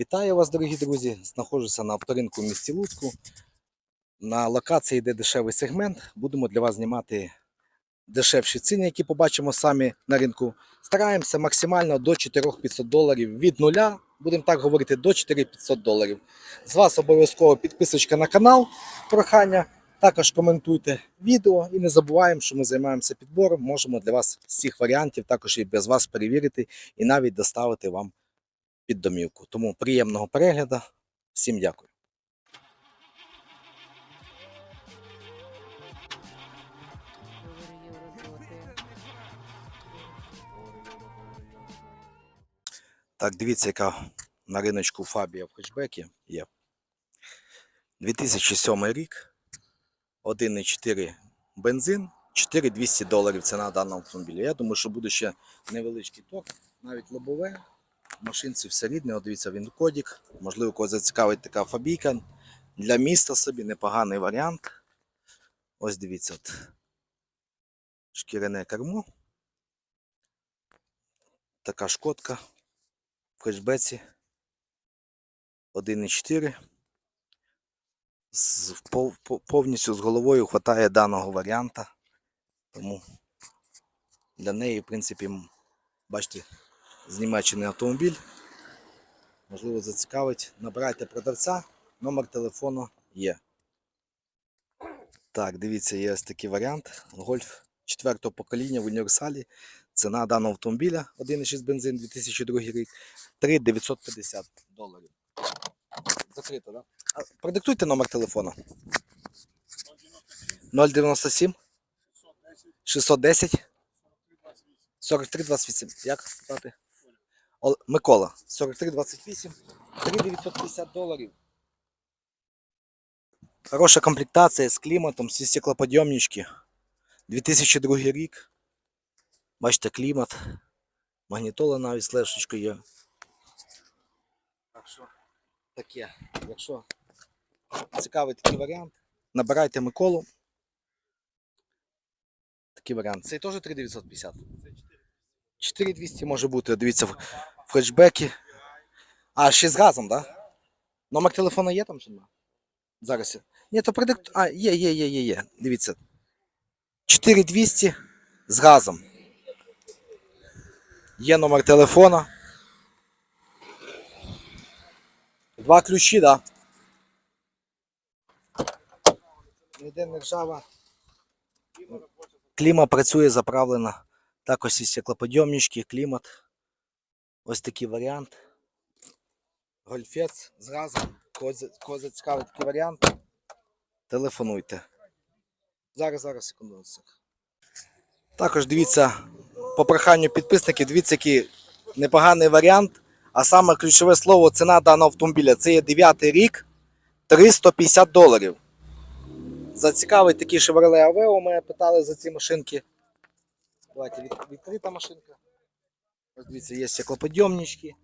Вітаю вас, дорогі друзі! Знаходжуся на авторинку в місті Луцьку. На локації, де дешевий сегмент, будемо для вас знімати дешевші ціни, які побачимо самі на ринку. Стараємося максимально до 4500 доларів від нуля, будемо так говорити, до 4500 доларів. З вас обов'язково підписочка на канал, прохання. Також коментуйте відео і не забуваємо, що ми займаємося підбором. Можемо для вас цих варіантів також і без вас перевірити і навіть доставити вам під домівку. Тому приємного перегляду. Всім дякую. Так, дивіться, яка на риночку Фабія в хетчбекі є. 2007 рік, 1,4 бензин, 4200 доларів ціна даного автомобіля. Я думаю, що буде ще невеличкий торг, навіть лобове. Машинці все рідне, от дивіться, він кодік. Можливо, когось зацікавить така фабійка. Для міста собі непоганий варіант. Ось дивіться, от. шкіряне кермо. Така шкодка в хетчбеці 1,4. З, пов- пов- повністю з головою хватає даного варіанта. Тому для неї, в принципі, бачите, з автомобіль. Можливо, зацікавить. Набирайте продавця, номер телефону є. Так, дивіться, є ось такий варіант. Гольф 4 покоління в універсалі. Ціна даного автомобіля 1,6 бензин 2002 рік 3950 доларів. Закрито, так? Да? Продиктуйте номер телефону. 097 610 4328. Як сказати? Ол- Микола, 4328, 3950 доларів. Хороша комплектація з кліматом, всі стеклоподйомнички. 2002 рік. Бачите, клімат. Магнітола навіть з є. Так що таке. Якщо цікавий такий варіант, набирайте Миколу. Такий варіант. Цей теж 3950. 4200 може бути. Дивіться, в. А, ще з газом, так? Да? Номер телефону є там чи нема? Зараз. Ні, то продикт. А, є, є, є, є, є. Дивіться. 4200 з газом. Є номер телефона. Два ключі, так. Да. Ніде не ржава. Кліма працює заправлена. Також і стеклоподйомнички, клімат. Ось такий варіант. Гольфець з газом. Кого за- Кого зацікавить такий варіант, телефонуйте. Зараз, зараз, секунду. Також дивіться, по проханню підписників, дивіться, який непоганий варіант. А саме ключове слово ціна даного автомобіля. Це є 9 рік 350 доларів. Зацікавить такий Chevrolet Aveo, мене питали за ці машинки. Давайте відкрита машинка. Ось дивіться, є стеклоподйомнички,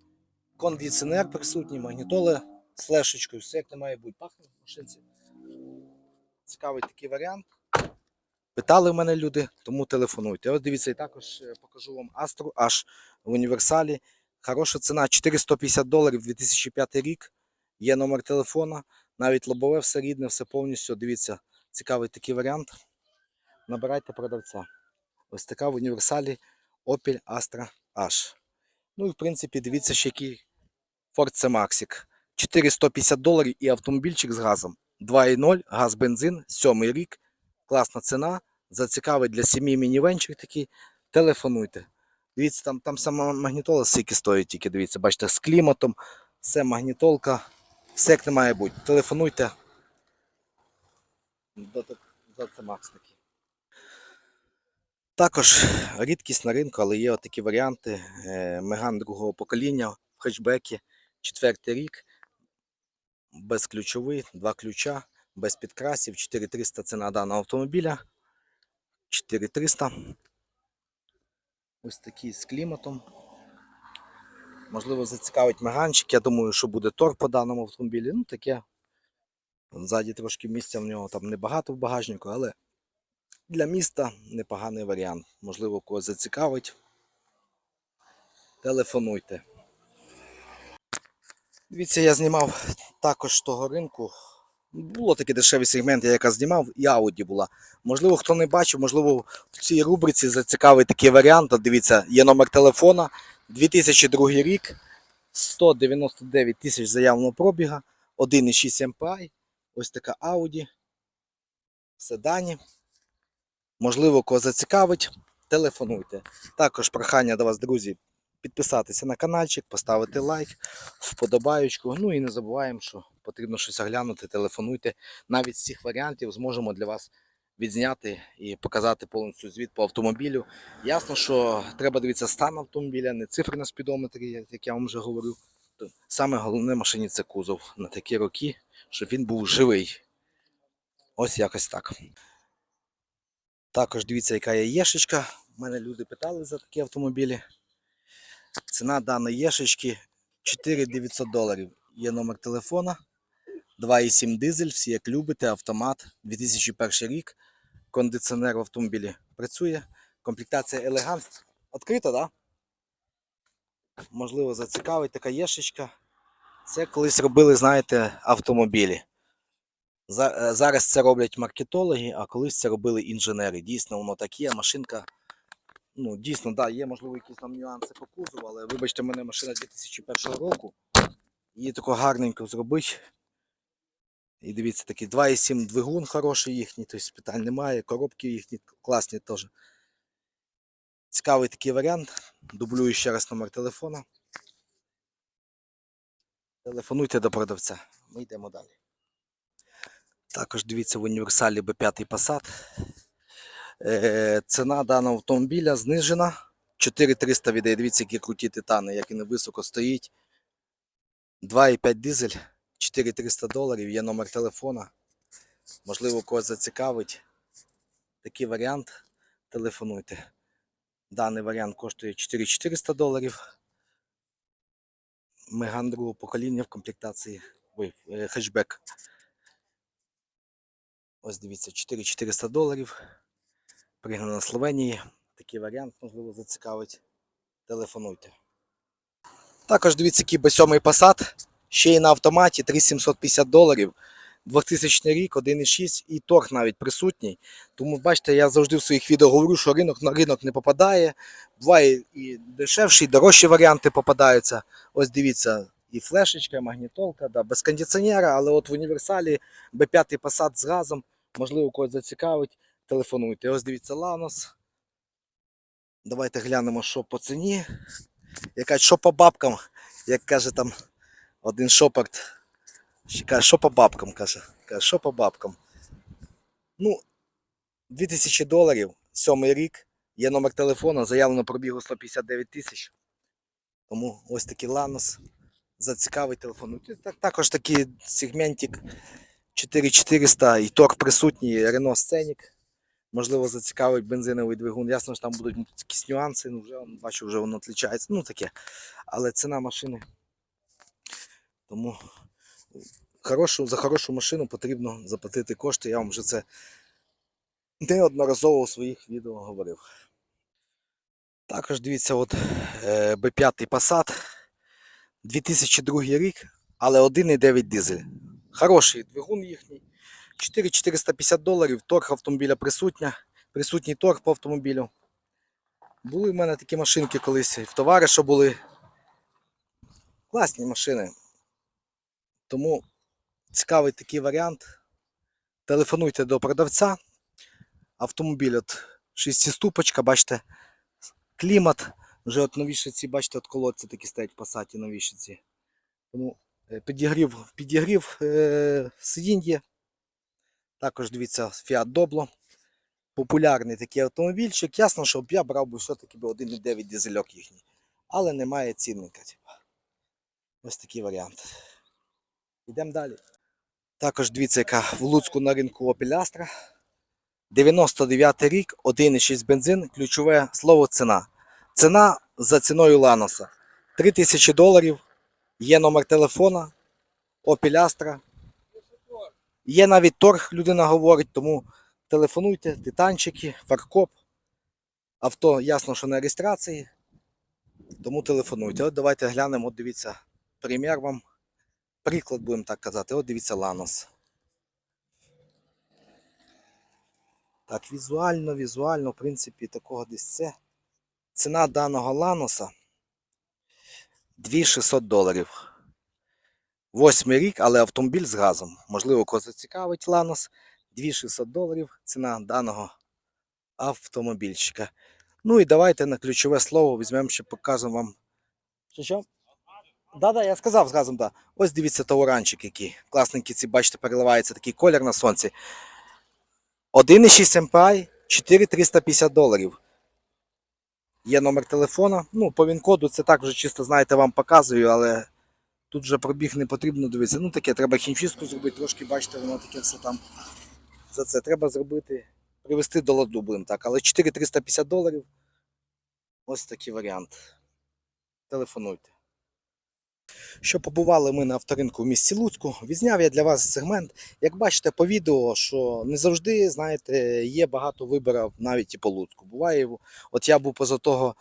кондиціонер присутній, магнітоли з флешечкою, все як не має бути. Пахне в машинці. Цікавий такий варіант. Питали в мене люди, тому телефонуйте. Ось дивіться, і також е, покажу вам Astra аж в універсалі. Хороша ціна 450 доларів 2005 рік. Є номер телефона, навіть лобове все рідне, все повністю. Дивіться, цікавий такий варіант. Набирайте продавця. Ось така в універсалі Opel Astra H. Ну і в принципі, дивіться, ще який Ford C-Maxic. 450 доларів і автомобільчик з газом. 2.0, газ бензин, сьомий рік. Класна ціна. Зацікавить для сім'ї мінівенчик такий. Телефонуйте. Дивіться, там, там сама магнітола скільки стоїть, тільки дивіться, бачите, з кліматом, все магнітолка, все як не має бути. Телефонуйте. До, до, до C-Max такий. Також рідкість на ринку, але є такі варіанти. Е, Меган другого покоління в хетчбекі, четвертий рік, безключовий, два ключа, без підкрасів, 4300 ціна даного автомобіля. 4300. Ось такий з кліматом. Можливо, зацікавить меганчик. Я думаю, що буде торг по даному автомобілі. Ну, таке. Ззаді трошки місця в нього там небагато в багажнику, але для міста непоганий варіант. Можливо, когось зацікавить. Телефонуйте. Дивіться, я знімав також того ринку. Було такі дешеві сегменти, я якраз знімав, і Audi була. Можливо, хто не бачив, можливо, в цій рубриці зацікавий такий варіант. Дивіться, є номер телефона, 2002 рік, 199 тисяч заявленого пробіга, 1,6 MPI, ось така Audi, седані. Можливо, кого зацікавить, телефонуйте. Також прохання до вас, друзі, підписатися на каналчик, поставити лайк, вподобаючку. Ну і не забуваємо, що потрібно щось оглянути, телефонуйте. Навіть з цих варіантів зможемо для вас відзняти і показати повністю звіт по автомобілю. Ясно, що треба дивитися стан автомобіля, не цифри на спідометрі, як- я вам вже говорив. Саме головне машині це кузов на такі роки, щоб він був живий. Ось якось так. Також дивіться, яка є єшечка. У мене люди питали за такі автомобілі. Ціна даної єшечки 4900 доларів. Є номер телефона. 2,7 дизель, всі як любите, автомат, 2001 рік. Кондиціонер в автомобілі працює. Комплектація елегант. Відкрита, так? Да? Можливо, зацікавить така єшечка. Це колись робили, знаєте, автомобілі. Е, Зараз це роблять маркетологи, а колись це робили інженери. Дійсно, воно так є. Машинка ну, дійсно, да, є, можливо, якісь там нюанси по кузову, але вибачте, мене машина 2001 року. Її тако гарненько зробить. І дивіться, такий 2,7 двигун хороший їхній, тобто питань немає. Коробки їхні класні теж. Цікавий такий варіант. Дублюю ще раз номер телефона. Телефонуйте до продавця. Ми йдемо далі. Також дивіться в універсалі B5 Passat. Е, ціна даного автомобіля знижена. 4300 віддає. Дивіться, які круті титани, як він високо стоїть. 2,5 дизель, 4300 доларів, є номер телефона. Можливо, когось зацікавить. Такий варіант. Телефонуйте. Даний варіант коштує 4400 доларів. Меган другого покоління в комплектації. Ой, е, хетчбек. Ось дивіться, 4400 доларів. Пригнана Словенії. Такий варіант, можливо, зацікавить. Телефонуйте. Також дивіться, який B7 Passat. Ще й на автоматі 3750 доларів. 2000 рік, 1,6 і торг навіть присутній. Тому бачите, я завжди в своїх відео говорю, що ринок на ринок не попадає. Буває і дешевші, і дорожчі варіанти попадаються. Ось дивіться, і флешечка, і магнітолка, да, без кондиціонера, але от в універсалі B5 Passat з газом, можливо, когось зацікавить, телефонуйте. Ось дивіться Ланос. Давайте глянемо, що по ціні. Яка що по бабкам, як каже там один шоперт. Ще каже, що по бабкам, каже. Каже, що по бабкам. Ну, 2000 доларів, сьомий рік, є номер телефону, заявлено пробігу 159 тисяч. Тому ось такий Ланос. Зацікавий телефон. Так- Також такий сегментик 4400 і торг присутній, Renault Scenic. Можливо, зацікавить бензиновий двигун. Ясно, що там будуть якісь нюанси, ну вже бачу, вже воно відрізняється. Ну таке. Але ціна машини. Тому хорошу, за хорошу машину потрібно заплатити кошти. Я вам вже це неодноразово у своїх відео говорив. Також дивіться, от е, B5 Passat 2002 рік, але 1,9 дизель. Хороший двигун їхній. 4450 доларів, торг автомобіля присутня, присутній торг по автомобілю. Були в мене такі машинки колись в товариша були. Класні машини. Тому цікавий такий варіант. Телефонуйте до продавця. Автомобіль от шестиступочка, бачите, клімат. Вже от новіші бачите, от колодці такі стоять в пасаті новіші ці. Тому підігрів, підігрів е, сидінь є. Також дивіться Fiat Doblo. Популярний такий автомобільчик. Ясно, що б я брав би все-таки 1,9 дизельок їхній. Але немає цінника. Ось такий варіант. Йдемо далі. Також дивіться, яка в Луцьку на ринку Opel Astra. 99 рік, 1,6 бензин, ключове слово ціна. Ціна за ціною Ланоса. 3000 доларів. Є номер телефона. Astra. Є навіть торг, людина говорить, тому телефонуйте, титанчики, фаркоп. Авто ясно, що на реєстрації. Тому телефонуйте. От давайте глянемо, от дивіться, примір вам. приклад, будемо так казати. От дивіться Ланос. Так, візуально, візуально, в принципі, такого десь це. Ціна даного Ланоса 2600 доларів. Восьмий рік, але автомобіль з газом. Можливо, кого зацікавить Ланос. 2600 доларів ціна даного автомобільчика. Ну і давайте на ключове слово візьмемо ще покажемо вам. Що що? Да-да, я сказав з газом, да. Ось дивіться тауранчик який. Класненький ці, бачите, переливається такий колір на сонці. 1,6 MPI, 4350 доларів. Є номер телефона. Ну, по він-коду це так вже чисто, знаєте, вам показую, але тут вже пробіг не потрібно дивитися. Ну таке, треба хімчистку зробити, трошки, бачите, воно таке все там. За це треба зробити, привести до ладу, будемо так. Але 4350 доларів. Ось такий варіант. Телефонуйте. Що побували ми на авторинку в місті Луцьку, відзняв я для вас сегмент. Як бачите по відео, що не завжди, знаєте, є багато виборів навіть і по Луцьку. Буває, от я був поза того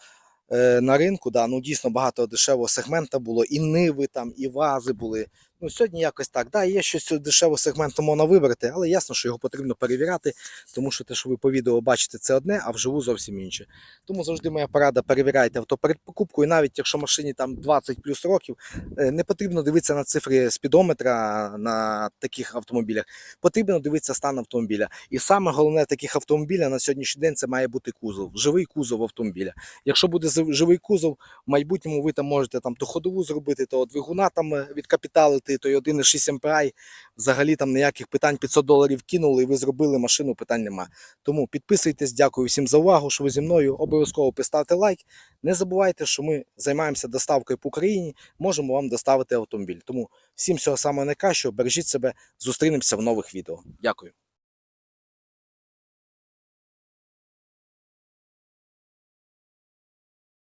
е, на ринку, да, ну дійсно багато дешевого сегмента було, і ниви там, і вази були. Ну, сьогодні якось так. Да, є щось дешевого сегменту можна вибрати, але ясно, що його потрібно перевіряти, тому що те, що ви по відео бачите, це одне, а вживу зовсім інше. Тому завжди моя порада перевіряйте авто перед покупкою, навіть якщо машині там 20 плюс років, е, не потрібно дивитися на цифри спідометра на таких автомобілях. Потрібно дивитися стан автомобіля. І саме головне таких автомобіля на сьогоднішній день це має бути кузов, живий кузов автомобіля. Якщо буде живий кузов, в майбутньому ви там можете там то ходову зробити, то двигуна там е, відкапіталити, то той 1,6 MPI. Взагалі там ніяких питань 500 доларів кинули, і ви зробили машину, питань нема. Тому підписуйтесь, дякую всім за увагу, що ви зі мною. Обов'язково поставте лайк. Не забувайте, що ми займаємося доставкою по Україні, можемо вам доставити автомобіль. Тому всім всього самого найкращого, бережіть себе, зустрінемося в нових відео. Дякую.